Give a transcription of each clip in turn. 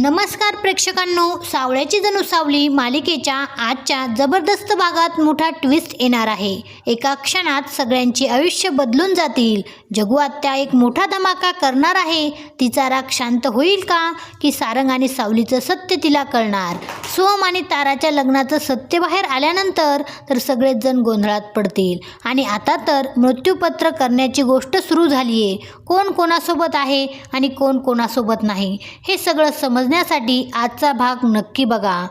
नमस्कार प्रेक्षकांनो सावळ्याची जणू सावली मालिकेच्या आजच्या जबरदस्त भागात मोठा ट्विस्ट येणार आहे. एका क्षणात सगळ्यांची आयुष्य बदलून जातील. जगू आत्या एक मोठा धमाका करणार आहे. तिचा राग शांत होईल का? की सारंग आणि सावलीचं सत्य तिला कळणार? सोम आणि ताराच्या लग्नाचं सत्य बाहेर आल्यानंतर तर सगळेच जण गोंधळात पडतील. आणि आता तर मृत्यूपत्र करण्याची गोष्ट सुरू झाली आहे कोण कोणासोबत आहे आणि कोण कोणासोबत नाही. हे सगळं समज समजण्यासाठी आजचा भाग नक्की बघा.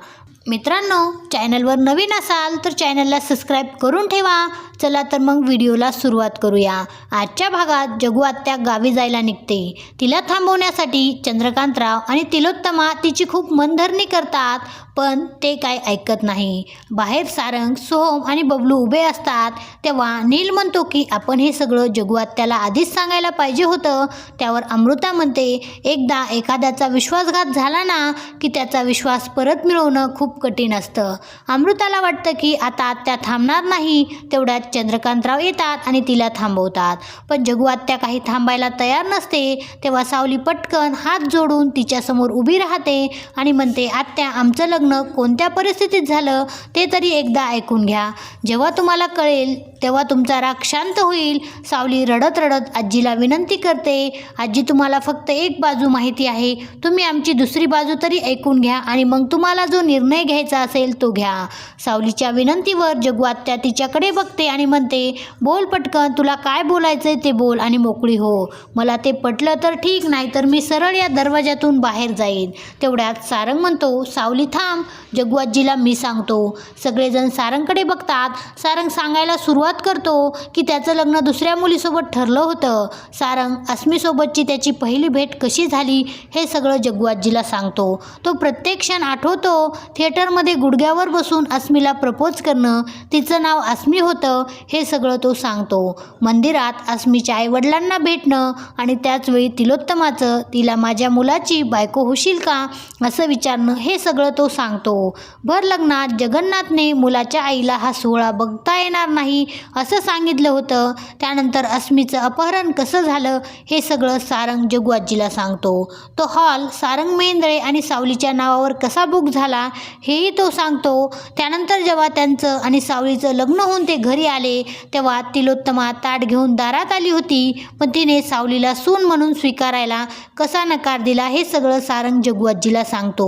मित्रांनो चॅनलवर नवीन असाल तर चॅनलला सबस्क्राईब करून ठेवा. चला तर मग व्हिडिओला सुरुवात करूया. आजच्या भागात जगू आत्या गावी जायला निघते. तिला थांबवण्यासाठी चंद्रकांतराव आणि तिलोत्तमा तिची खूप मनधरणी करतात पण ते काय ऐकत नाही. बाहेर सारंग सोहम आणि बबलू उभे असतात. तेव्हा नील म्हणतो की आपण हे सगळं जगुआत्याला आधीच सांगायला पाहिजे होतं. त्यावर अमृता म्हणते एकदा एखाद्याचा विश्वासघात झाला ना की त्याचा विश्वास परत मिळवणं खूप कठीण असतं. अमृताला वाटतं की आता आत्या थांबणार नाही तेवढ्यात चंद्रकांतराव येतात आणि तिला थांबवतात. पण जगूआत्या काही थांबायला तयार नसते तेव्हा सावली पटकन हात जोडून तिच्यासमोर उभी राहते आणि म्हणते आत्या आमचं लग्न कोणत्या परिस्थितीत झालं? ते तरी एकदा ऐकून घ्या. जेव्हा तुम्हाला कळेल तेव्हा तुमचा राग शांत होईल. सावली रडत रडत आजीला विनंती करते आजी तुम्हाला फक्त एक बाजू माहिती आहे. तुम्ही आमची दुसरी बाजू तरी ऐकून घ्या आणि मग तुम्हाला जो निर्णय घ्यायचा असेल तो घ्या. सावलीच्या विनंतीवर जगू तिच्याकडे बघते आणि म्हणते बोल पटकन तुला काय बोलायचंय ते बोल आणि मोकळी हो. मला ते पटलं तर ठीक नाही तर मी सरळ या दरवाज्यातून बाहेर जाईन. तेवढ्यात सारंग म्हणतो सावली थांब. जगू मी सांगतो. सगळेजण सारंगकडे बघतात. सारंग सांगायला सुरुवात करतो की त्याचं लग्न दुसऱ्या मुलीसोबत ठरलं होतं. सारंग अस्मीसोबतची त्याची पहिली भेट कशी झाली हे सगळं जग्गू सांगतो. तो प्रत्येक क्षण आठवतो थिएटरमध्ये गुडघ्यावर बसून अस्मीला प्रपोज करणं तिचं नाव अस्मी होतं हे सगळं तो सांगतो. मंदिरात अस्मीच्या आईवडिलांना भेटणं आणि त्याचवेळी तिलोत्तमाचं तिला माझ्या मुलाची बायको होशील का? असं विचारणं हे सगळं तो सांगतो. भर लग्नात जगन्नाथने मुलाच्या आईला हा सोहळा बघता येणार नाही असं सांगितलं होतं. त्यानंतर अस्मीचं अपहरण कसं झालं हे सगळं सारंग जगुआजीला सांगतो. तो हॉल सारंग मेंद्रे आणि सावलीच्या नावावर कसा बुक झाला हेही तो सांगतो. त्यानंतर जेव्हा त्यांचं आणि सावलीचं लग्न होऊन ते घरी आले तेव्हा तिलोत्तमा ताट घेऊन दारात आली होती. पण तिने सावलीला सून म्हणून स्वीकारायला कसा नकार दिला हे सगळं सारंग जगुआजीला सांगतो.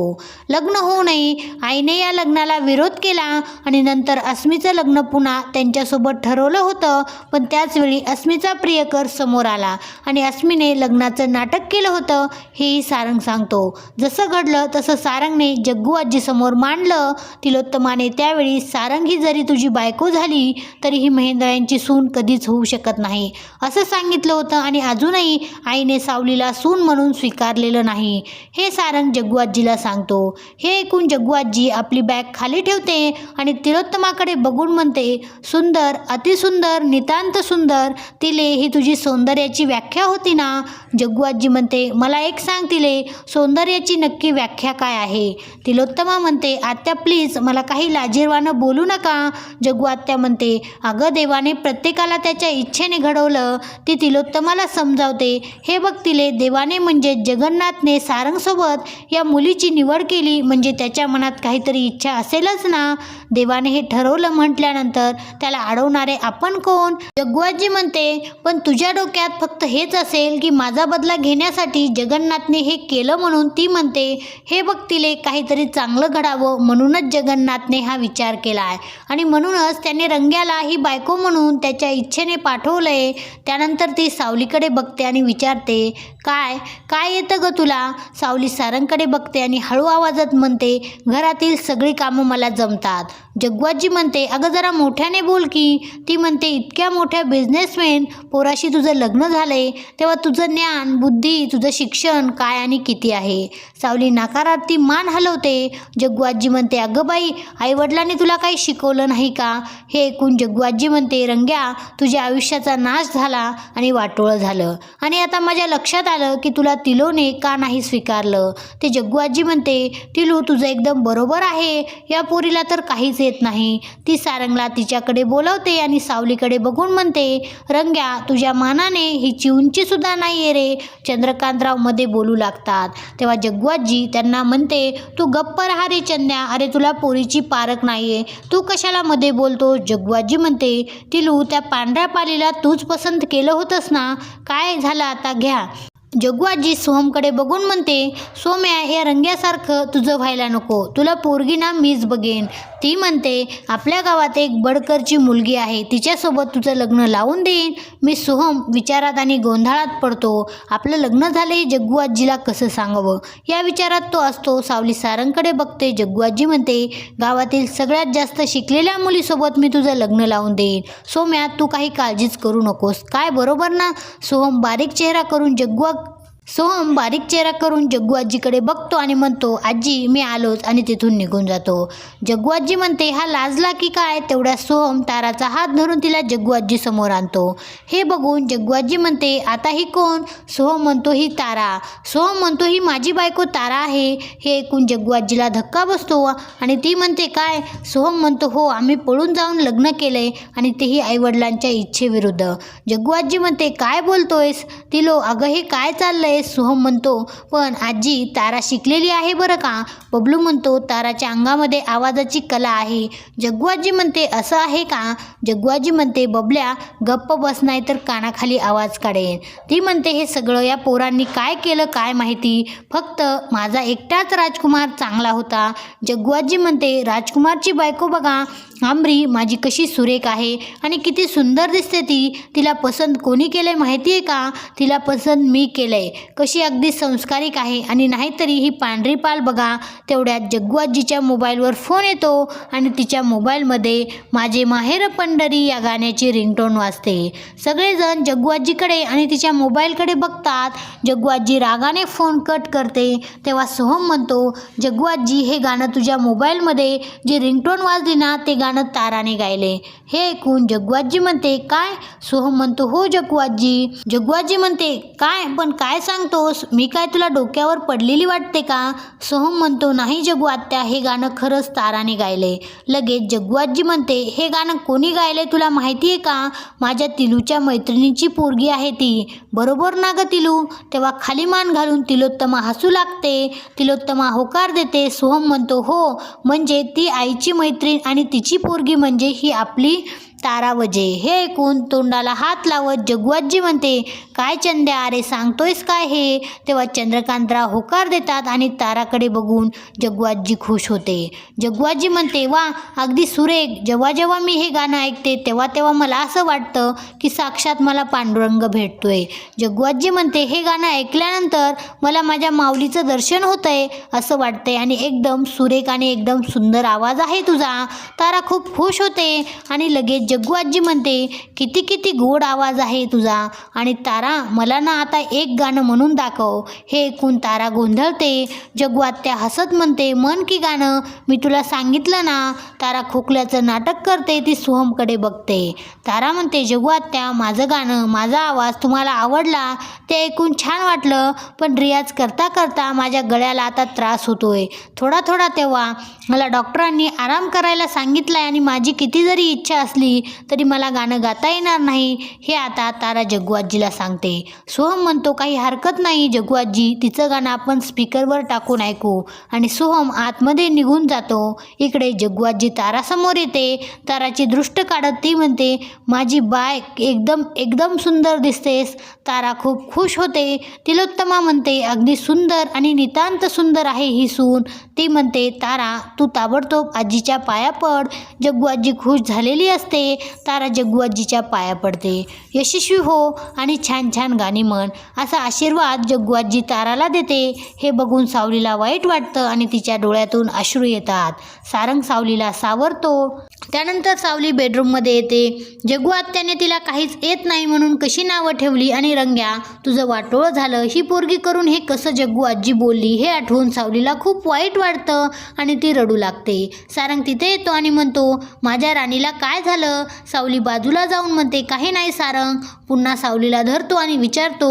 लग्न होऊ नये आईने या लग्नाला विरोध केला आणि नंतर अस्मीचं लग्न पुन्हा त्यांच्यासोबत ठरवलं होतं. पण त्याचवेळी अस्मीचा प्रियकर समोर आला आणि अस्मीने लग्नाचं नाटक केलं होतं हेही सारंग सांगतो. जसं घडलं तसं सारंगने जग्गू आजीसमोर मांडलं. तिलोत्तमाने त्यावेळी सारंग ही जरी तुझी बायको झाली तरी ही महेंद्रायांची सून कधीच होऊ शकत नाही. असं सांगितलं होतं आणि अजूनही आईने सावलीला सून म्हणून स्वीकारलेलं नाही. हे सारंग जग्गू आजीला सांगतो. हे ऐकून जग्गू आजी आपली बॅग खाली ठेवते आणि तिलोत्तमाकडे बघून म्हणते सुंदर अतिसुंदर नितांत सुंदर तिले ही तुझी सौंदर्याची व्याख्या होती ना? जग्गू आजी म्हणते मला एक सांग तिले सौंदर्याची नक्की व्याख्या काय आहे? तिलोत्तमा म्हणते आत्या प्लीज मला काही लाजीरवानं बोलू नका. जग्गू आत्या म्हणते अगं देवाने प्रत्येकाला त्याच्या इच्छेने घडवलं ती तिलोत्तमाला समजावते. हे बघ तिले देवाने म्हणजे जगन्नाथने सारंगसोबत या मुलीची निवड केली म्हणजे त्याच्या मनात काहीतरी इच्छा असेलच ना? देवाने हे ठरवलं म्हटल्यानंतर त्याला अडवणारे आपण कोण? जग्गुआजी म्हणते पण तुझ्या डोक्यात फक्त हेच असेल की माझा बदला घेण्यासाठी जगन्नाथने हे केलं म्हणून ती म्हणते हे बघ तिले काहीतरी चांगलं घडावं म्हणूनच जगन्नाथने हा विचार केला आहे. आणि म्हणूनच त्याने रंग्याला ही बायको म्हणून त्याच्या इच्छेने पाठवलंय. त्यानंतर ती सावलीकडे बघते आणि विचारते काय? काय येतं ग तुला? सावली सारंगकडे बघते आणि हळू आवाजात म्हणते घरातील सगळी कामं मला जमतात. जग्वाजी म्हणते अगं जरा मोठ्याने बोल की. ती म्हणते इतक्या मोठ्या बिझनेसमॅन पोराशी तुझं लग्न झालंय तेव्हा तुझं ज्ञान बुद्धी तुझं शिक्षण काय आणि किती आहे? सावली नकारार्थी मान हलवते. जग्गू म्हणते अगं बाई आईवडिलांनी तुला काही शिकवलं नाही का? हे ऐकून जग्गू म्हणते रंग्या तुझ्या आयुष्याचा नाश झाला आणि वाटोळं झालं. आणि आता माझ्या लक्षात आलं की तुला तिलोने का नाही स्वीकारलं? ते जग्गू म्हणते तिलू तुझं एकदम बरोबर बरोबर आहे. या पोरीला तर काहीच येत नाही. ती सारंगला तिच्याकडे बोलवते आणि सावलीकडे बघून म्हणते रंग्या तुझ्या मानाने हिची उंचीसुद्धा नाही आहे रे. चंद्रकांतरावमध्ये बोलू लागतात. तेव्हा जग्गुआजी त्यांना म्हणते तू गप्प राहा रे चंद्या अरे तुला पोरीची पारख नाही आहे तू कशाला मध्ये बोलतो जग्गुआजी म्हणते तिलू त्या पांढऱ्या पालीला तूच पसंत केलं होतंस ना. काय झालं आता? घ्या. जगुआजी सोहमकडे बघून म्हणते सोम्या या रंग्यासारखं तुझं व्हायला नको. तुला पोरगी ना मीच बघेन. ती म्हणते आपल्या गावात एक बडकरची मुलगी आहे. तिच्यासोबत तुझं लग्न लावून देईन. मी सोहम विचारात आणि गोंधळात पडतो. आपलं लग्न झाले हे जग्गुआजीला कसं सांगावं? या विचारात तो असतो सावली सारंगकडे बघते. जग्गुआजी म्हणते गावातील सगळ्यात जास्त शिकलेल्या मुलीसोबत मी तुझं लग्न लावून देईन. सोम्या तू काही काळजीच करू नकोस. काय बरोबर ना? सोहम बारीक चेहरा करून जग्गुआ सोहम बारीक चेहरा करून जग्गू आजीकडे बघतो आणि म्हणतो आजी मी आलोच आणि तिथून निघून जातो. जग्गू आजी म्हणते हा लाजला की काय? तेवढ्या सोहम ताराचा हात धरून तिला जग्गू आजी समोर आणतो. हे बघून जग्गू आजी म्हणते आता ही कोण? सोहम म्हणतो ही तारा. सोहम म्हणतो ही माझी बायको तारा आहे. हे ऐकून जग्गू आजीला धक्का बसतो आणि ती म्हणते काय? सोहम म्हणतो हो आम्ही पळून जाऊन लग्न केलंय आणि तेही आईवडिलांच्या इच्छेविरुद्ध. जग्गू आजी म्हणते काय बोलतोयस? तिलो अगं हे काय चाललंय? सोहम म्हणतो पण आजी तारा शिकलेली आहे बरं का? बबलू म्हणतो ताराच्या अंगामध्ये आवाजाची कला आहे. जग्गुआजी म्हणते असं आहे का? जग्गुआजी म्हणते बबल्या गप्प बस नाही तर कानाखाली आवाज काढेन. ती म्हणते हे सगळं या पोरांनी काय केलं काय माहिती? फक्त माझा एकटाच राजकुमार चांगला होता. जग्गुआजी म्हणते राजकुमारची बायको बघा. आमरी माझी कशी सुरेख आहे आणि किती सुंदर दिसते ती. तिला पसंत कोणी केलं आहे माहिती आहे का? तिला पसंत मी केलं आहे कशी अगदी संस्कारिक आहे आणि नाहीतरी ही पांढरी पाल बघा. तेवढ्यात जग्गूआजीच्या मोबाईलवर फोन येतो आणि तिच्या मोबाईलमध्ये माझे माहेर पंढरी या गाण्याची रिंगटोन वाजते. सगळेजण जग्गूआजीकडे आणि तिच्या मोबाईलकडे बघतात. जग्गूआजी रागाने फोन कट करते. तेव्हा सोहम म्हणतो जग्गूआजी हे गाणं तुझ्या मोबाईलमध्ये जे रिंगटोन वाजली ना ते गाणं ताराने गायले. हे ऐकून जग्गूआजी म्हणते काय? सोहम म्हणतो हो जग्गूआजी. जग्गूआजी म्हणते काय? पण काय सांग सांगतोस मी काय तुला डोक्यावर पडलेली वाटते का? सोहम म्हणतो नाही जग्गू आत्या हे गाणं खरंच ताराने गायले लगेच जग्गुआजी म्हणते हे गाणं कोणी गायले तुला माहिती आहे का? माझ्या तिलूच्या मैत्रिणीची पोरगी आहे ती. बरोबर ना ग तिलू? तेव्हा खाली मान घालून तिलोत्तमा हसू लागते. तिलोत्तमा होकार देते. सोहम म्हणतो हो म्हणजे ती आईची मैत्रीण आणि तिची पोरगी म्हणजे ही आपली तारावजे. हे ऐकून तोंडाला हात लावत जग्गुआजी म्हणते काय चंद्या अरे सांगतोयस काय हे? तेव्हा चंद्रकांतरा होकार देतात आणि ताराकडे बघून जग्गुआजी खुश होते. जग्गुआजी म्हणते वा अगदी सुरेख. जेव्हा जेव्हा मी हे गाणं ऐकते तेव्हा तेव्हा मला असं वाटतं की साक्षात मला पांडुरंग भेटतोय. जग्गुआजी म्हणते हे गाणं ऐकल्यानंतर मला माझ्या माऊलीचं दर्शन होतंय असं वाटतंय आणि एकदम सुरेख आणि एकदम सुंदर आवाज आहे तुझा. तारा खूप खुश होते आणि लगेच जग्गू आजी म्हणते किती किती गोड आवाज आहे तुझा. आणि तारा मला ना आता एक गाणं म्हणून दाखव. हे ऐकून तारा गोंधळते. जग्गू आत्या हसत म्हणते मन की गाणं मी तुला सांगितलं ना. तारा खोकल्याचं नाटक करते ती सोहमकडे बघते. तारा म्हणते जग्गू आत्या माझं गाणं माझा आवाज तुम्हाला आवडला ते ऐकून छान वाटलं पण रियाज करता करता माझ्या गळ्याला आता त्रास होतोय. थोडा थोडा तेव्हा मला डॉक्टरांनी आराम करायला सांगितला आहे आणि माझी किती जरी इच्छा असली असली तरी मला गाणं गाता येणार नाही. हे आता तारा जग्गू आजीला सांगते. सोहम म्हणतो काही हरकत नाही जग्गू आजी. तिचं गाणं आपण स्पीकरवर टाकून ऐकू. आणि सोहम आतमध्ये निघून जातो. इकडे जग्गू आजी तारासमोर येते. ताराची दृष्ट काढत ती म्हणते माझी बाय एकदम एकदम सुंदर दिसतेस. तारा खूप खुश होते. तिलोत्तमा म्हणते अगदी सुंदर आणि नितांत सुंदर आहे ही सून. ती म्हणते तारा तू ताबडतोब आजीच्या पाया पड. जग्गू आजी खुश झालेली असते. तारा जग्गूआजीच्या पाया पडते. यशस्वी हो आणि छान छान गाणी म्हण. असा आशीर्वाद जग्गूआजी ताराला देते. हे बघून सावलीला वाईट वाटतं आणि तिच्या डोळ्यातून अश्रू येतात. सारंग सावलीला सावरतो. त्यानंतर सावली बेडरूममध्ये येते. जग्गू आत्याने तिला काहीच येत नाही म्हणून कशी नावं ठेवली आणि रंग्या तुझं वाटोळं झालं ही पोरगी करून हे कसं जग्गू आजी बोलली हे आठवून सावलीला खूप वाईट वाटतं आणि ती रडू लागते. सारंग तिथे येतो आणि म्हणतो माझ्या राणीला काय झालं? सावली बाजूला जाऊन म्हणते काही नाही सारंग पुन्हा सावलीला धरतो आणि विचारतो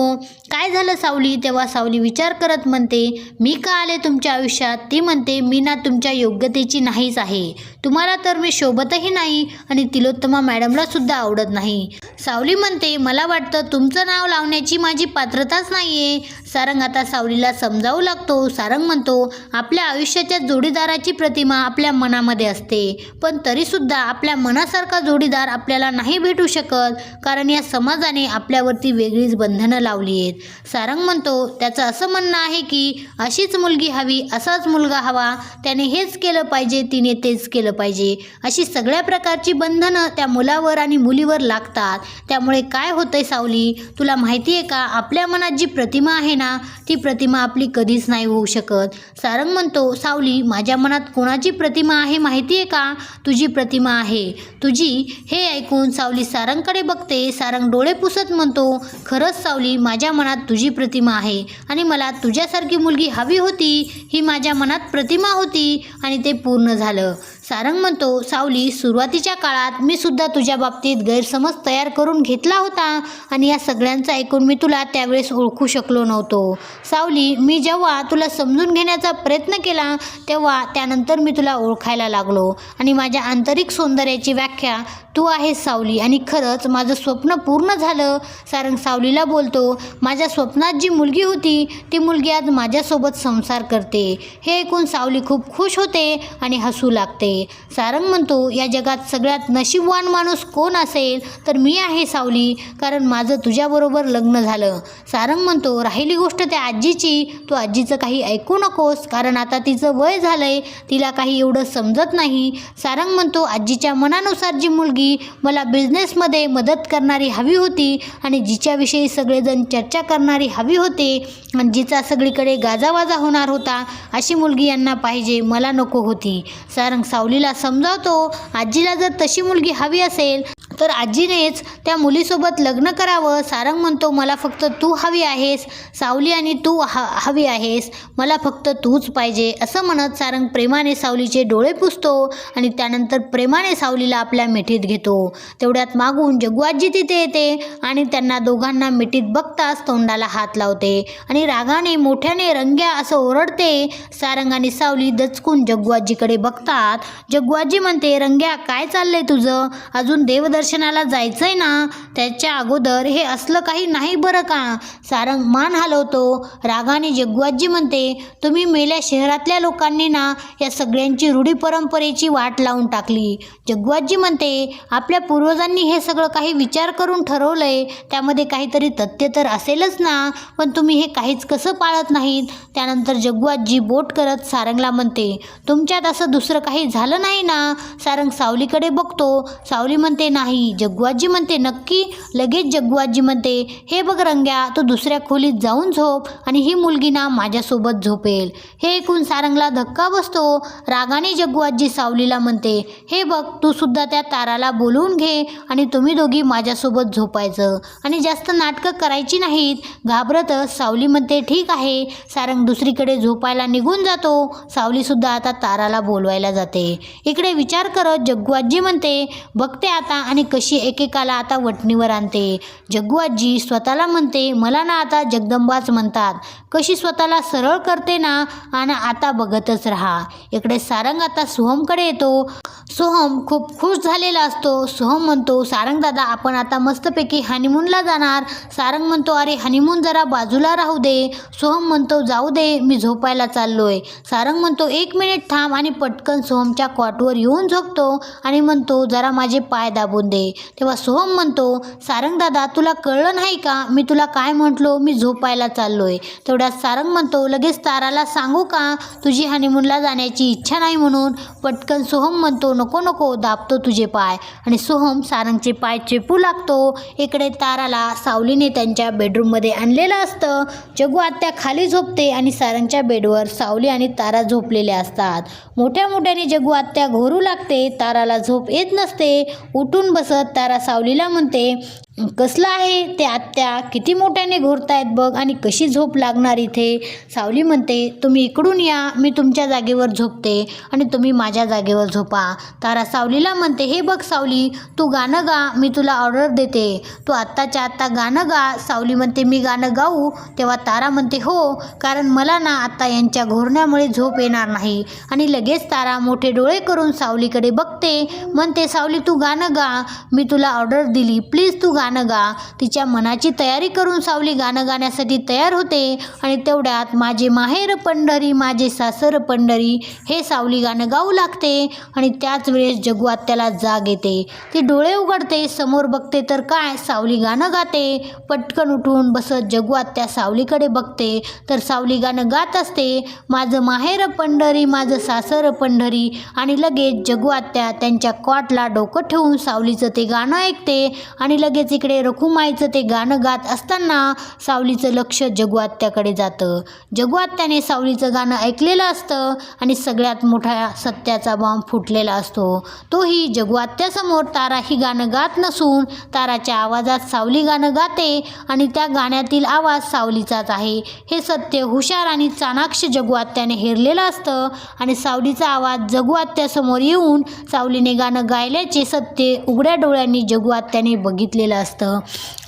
काय झालं सावली? तेव्हा सावली विचार करत म्हणते मी का आले तुमच्या आयुष्यात? ती म्हणते मी ना तुमच्या योग्यतेची नाहीच आहे. तुम्हाला तर मी शोभतही नाही आणि तिलोत्तमा मॅडमला सुद्धा आवडत नाही. सावली म्हणते मला वाटतं तुमचं नाव लावण्याची माझी पात्रताच नाही आहे सारंग आता सावलीला समजावू लागतो. सारंग म्हणतो आपल्या आयुष्याच्या जोडीदाराची प्रतिमा आपल्या मनामध्ये असते पण तरीसुद्धा आपल्या मनासारखा जोडीदार आपल्याला नाही भेटू शकत कारण या समाजाने आपल्यावरती वेगळीच बंधनं लावली आहेत. सारंग म्हणतो त्याचं असं म्हणणं आहे की अशीच मुलगी हवी असाच मुलगा हवा त्याने हेच केलं पाहिजे तिने तेच केलं पाहिजे. अशी सगळ्या प्रकारची बंधनं त्या मुलावर आणि मुलीवर लागतात. त्यामुळे काय होतंय सावली? तुला माहिती आहे का आपल्या मनात जी प्रतिमा आहे ना ती प्रतिमा आपली कधीच नाही होऊ शकत. सारंग म्हणतो सावली माझ्या मनात कोणाची प्रतिमा आहे माहिती आहे का? तुझी प्रतिमा आहे. तुझी हे ऐकून सावली सारंगकडे बघते. सारंग डोळे पुसत म्हणतो खरंच सावली माझ्या मनात तुझी प्रतिमा आहे आणि मला तुझ्यासारखी मुलगी हवी होती. ही माझ्या मनात प्रतिमा होती आणि ते पूर्ण झालं. सारंग म्हणतो सावली सुरुवातीच्या काळात मी सुद्धा तुझ्या बाबतीत गैरसमज तयार करून घेतला होता आणि या सगळ्यांचं ऐकून मी तुला त्यावेळेस ओळखू शकलो नव्हतो. सावली मी जेव्हा तुला समजून घेण्याचा प्रयत्न केला तेव्हा त्यानंतर मी तुला ओळखायला लागलो आणि माझ्या आंतरिक सौंदर्याची व्याख्या तू आहेस सावली आणि खरंच माझं स्वप्न पूर्ण झालं. सारंग सावलीला बोलतो माझ्या स्वप्नात जी मुलगी होती ती मुलगी आज माझ्यासोबत संसार करते. हे ऐकून सावली खूप खुश होते आणि हसू लागते. सारंग म्हणतो या जगात सगळ्यात नशीबवान माणूस कोण असेल तर मी आहे सावली कारण माझं तुझ्याबरोबर लग्न झालं. सारंग म्हणतो राहिली गोष्ट त्या आजीची तू आजीचं काही ऐकू नकोस कारण आता तिचं वय झालंय तिला काही एवढं समजत नाही. सारंग म्हणतो आजीच्या मनानुसार जी मुलगी मला बिझनेसमध्ये मदत करणारी हवी होती आणि जिच्याविषयी सगळेजण चर्चा करणारी हवी होती आणि जिचा सगळीकडे गाजावाजा होणार होता अशी मुलगी यांना पाहिजे मला नको होती. सारंग सावलीला समजावतो आजीला जर तशी मुलगी हवी असेल तर आजीनेच त्या मुलीसोबत लग्न करावं. सारंग म्हणतो मला फक्त तू हवी आहेस. सावली आणि तू ह हवी आहेस. मला फक्त तूच पाहिजे. असं म्हणत सारंग प्रेमाने सावलीचे डोळे पुसतो आणि त्यानंतर प्रेमाने सावलीला आपल्या मिठीत घेतो. तेवढ्यात मागून जगुआजी तिथे येते आणि त्यांना दोघांना मिठीत बघताच तोंडाला हात लावते आणि रागाने मोठ्याने रंग्या असं ओरडते. सारंग आणि सावली दचकून जगुआजीकडे बघतात. जगुआजी म्हणते रंग्या काय चाललंय तुझं? अजून दर्शनाला जायचंय ना त्याच्या अगोदर हे असलं काही नाही बरं का? सारंग मान हलवतो. रागाने जग्गुआजी म्हणते तुम्ही मेल्या शहरातल्या लोकांनी ना या सगळ्यांची रूढी परंपरेची वाट लावून टाकली. जग्गुआजी म्हणते आपल्या पूर्वजांनी हे सगळं काही विचार करून ठरवलंय. त्यामध्ये काहीतरी तथ्य तर असेलच ना पण तुम्ही हे काहीच कसं पाळत नाहीत? त्यानंतर जग्गुआजी बोट करत सारंगला म्हणते तुमच्यात असं दुसरं काही झालं नाही ना? सारंग सावलीकडे बघतो. सावली म्हणते नाही जग्गुआजी म्हणते नक्की लगेच जग्गुआजी म्हणते हे बघ रंग्या तू दुसऱ्या खोलीत जाऊन झोप आणि ही मुलगी ना माझ्यासोबत झोपेल. हे ऐकून सारंगला धक्का बसतो. रागाने जग्गुआजी सावलीला म्हणते हे बघ तू सुद्धा त्या ताराला बोलवून घे आणि तुम्ही दोघी माझ्यासोबत झोपायचं. आणि जास्त नाटकं करायची नाहीत. घाबरतच सावली म्हणते ठीक आहे. सारंग दुसरीकडे झोपायला निघून जातो. सावलीसुद्धा आता ताराला बोलवायला जाते. इकडे विचार करत जग्गुआजी म्हणते बघते आता आणि कशी एकेकाला आता वटणीवर आणते. जग्गुआजी स्वतःला म्हणते मला ना आता जगदंबाच म्हणतात. कशी स्वतःला सरळ करते ना आणि आता बघतच राहा. इकडे सारंग आता सोहमकडे येतो. सोहम खूप खुश झालेला असतो. सोहम म्हणतो सारंग दादा आपण आता मस्तपैकी हनीमूनला जाणार. सारंग म्हणतो अरे हनीमून जरा बाजूला राहू दे. सोहम म्हणतो जाऊ दे मी झोपायला चाललोय. सारंग म्हणतो एक मिनिट थांब आणि पटकन सोहमच्या कॉटवर येऊन झोपतो. आणि म्हणतो जरा माझे पाय दाबून दे. तेव्हा सोहम म्हणतो सारंग दादा तुला कळलं नाही का? मी तुला काय म्हटलो? मी झोपायला चाललोय. तेवढ्यात सारंग म्हणतो लगेच ताराला सांगू का? तुझी हनीमूनला जाण्याची इच्छा नाही म्हणून. पटकन सोहम म्हणतो नको नको दाबतो तुझे पाय. आणि सोहम सारंगचे पाय चेपू लागतो. इकडे ताराला सावलीने त्यांच्या बेडरूममध्ये आणलेलं असतं. जगू आत्या खाली झोपते आणि सारंगच्या बेडवर सावली आणि तारा झोपलेल्या असतात. मोठ्या मोठ्याने जगू आत्या घोरू लागते. ताराला झोप येत नसते. उठून बसत तारा सावलीला म्हणते कसलं आहे ते आत्या? किती मोठ्याने घोरतायत बघ आणि कशी झोप लागणार इथे? सावली म्हणते तुम्ही इकडून या मी तुमच्या जागेवर झोपते आणि तुम्ही माझ्या जागेवर झोपा. तारा सावलीला म्हणते हे बघ सावली तू गाणं गा मी तुला ऑर्डर देते. तू आत्ताच्या आत्ता गाणं गा. सावली म्हणते मी गाणं गाऊ? तेव्हा तारा म्हणते हो कारण मला ना आत्ता यांच्या घोरण्यामुळे झोप येणार नाही. आणि लगेच तारा मोठे डोळे करून सावलीकडे बघते. म्हणते सावली तू गाणं गा मी तुला ऑर्डर दिली. प्लीज तू गाणं गा. तिच्या मनाची तयारी करून सावली गाणं गाण्यासाठी तयार होते. आणि तेवढ्यात माझे माहेर पंढरी माझे सासर पंढरी हे सावली गाणं गाऊ लागते. आणि त्याच वेळेस जगू त्याला जाग येते. ती डोळे उघडते समोर बघते तर काय सावली गाणं गाते. पटकन उठून बसत जगू त्या सावलीकडे बघते. तर सावली गाणं गात असते. माझं माहेर पंढरी माझं सासर पंढरी. आणि लगेच जगू त्या त्यांच्या कॉटला डोकं ठेवून सावलीचं ते गाणं ऐकते. आणि लगेच तिकडे रखुमाईचं ते गाणं गात असताना सावलीचं लक्ष जगुआत्याकडे जातं. जगुआत्याने सावलीचं गाणं ऐकलेलं असतं आणि सगळ्यात मोठा सत्याचा बॉम्ब फुटलेला असतो. तोही जगुआत्यासमोर तारा ही गाणं गात नसून ताराच्या आवाजात सावली गाणं गाते आणि त्या गाण्यातील आवाज सावलीचाच आहे. हे सत्य हुशार आणि चाणाक्ष जगुआत्याने हेरलेलं असतं आणि सावलीचा आवाज जगुआत्यासमोर येऊन सावलीने गाणं गायल्याचे सत्य उघड्या डोळ्यांनी जगुआत्याने बघितलेलं असतं. असतं.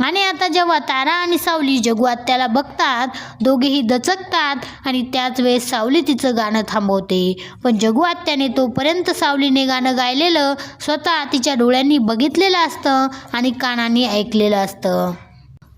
आणि आता जेव्हा तारा आणि सावली जगू आत्याला बघतात दोघेही दचकतात आणि त्याच वेळेस सावली तिचं गाणं थांबवते. पण जगवात त्याने तोपर्यंत सावलीने गाणं गायलेलं स्वतः तिच्या डोळ्यांनी बघितलेलं असतं आणि कानांनी ऐकलेलं असतं.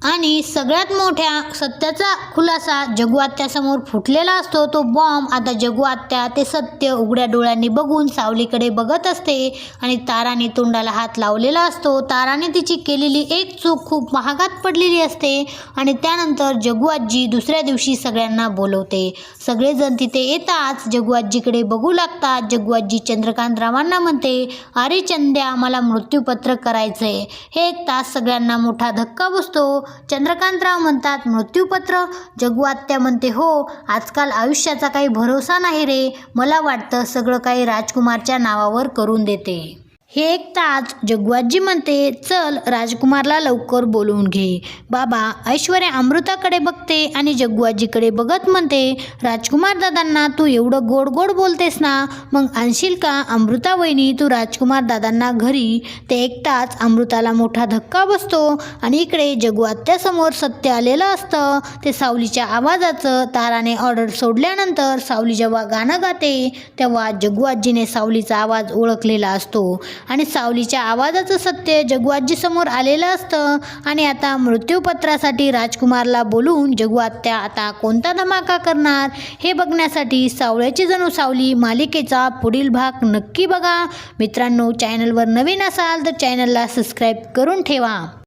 आणि सगळ्यात मोठ्या सत्याचा खुलासा जगुआत्यासमोर फुटलेला असतो. तो बॉम्ब आता जगुआत्या ते सत्य उघड्या डोळ्यांनी बघून सावलीकडे बघत असते आणि ताराने तोंडाला हात लावलेला असतो. ताराने तिची केलेली एक चूक खूप महागात पडलेली असते आणि त्यानंतर जगुआजी दुसऱ्या दिवशी सगळ्यांना बोलवते. सगळेजण तिथे येताच जगुआजीकडे बघू लागतात. जगुआजी चंद्रकांत रावांना म्हणते अरे चंद्या मला मृत्यूपत्र करायचंय. हे एक तास सगळ्यांना मोठा धक्का बसतो. चंद्रकांतराव म्हणतात मृत्यूपत्र? जगुआत्या म्हणते हो आजकाल आयुष्याचा काही भरोसा नाही रे. मला वाटतं सगळं काही राजकुमारच्या नावावर करून देते. हे ऐकताच जगवाजी म्हणते चल राजकुमारला लवकर बोलवून घे. बाबा ऐश्वर्या अमृताकडे बघते आणि जगवाजीकडे बघत म्हणते राजकुमार दादांना तू एवढं गोड गोड बोलतेस ना मग आणशील का अमृता वहिनी? तू राजकुमार दादांना घरी. ते ऐकताच अमृताला मोठा धक्का बसतो आणि इकडे जगुआत्यासमोर सत्य आलेलं असतं. ते सावलीच्या आवाजाचं ताराने ऑर्डर सोडल्यानंतर सावली जेव्हा गाणं गाते तेव्हा जगू सावलीचा आवाज ओळखलेला असतो. आणि सावलीच्या आवाजाचं सत्य जगू समोर आलेलं असतं. आणि आता मृत्यूपत्रासाठी राजकुमारला बोलून जगुआत्या आता कोणता धमाका करणार? हे बघण्यासाठी सावळ्याची जणू सावली मालिकेचा पुढील भाग नक्की बघा. मित्रांनो चॅनलवर नवीन असाल तर चॅनलला सबस्क्राईब करून ठेवा.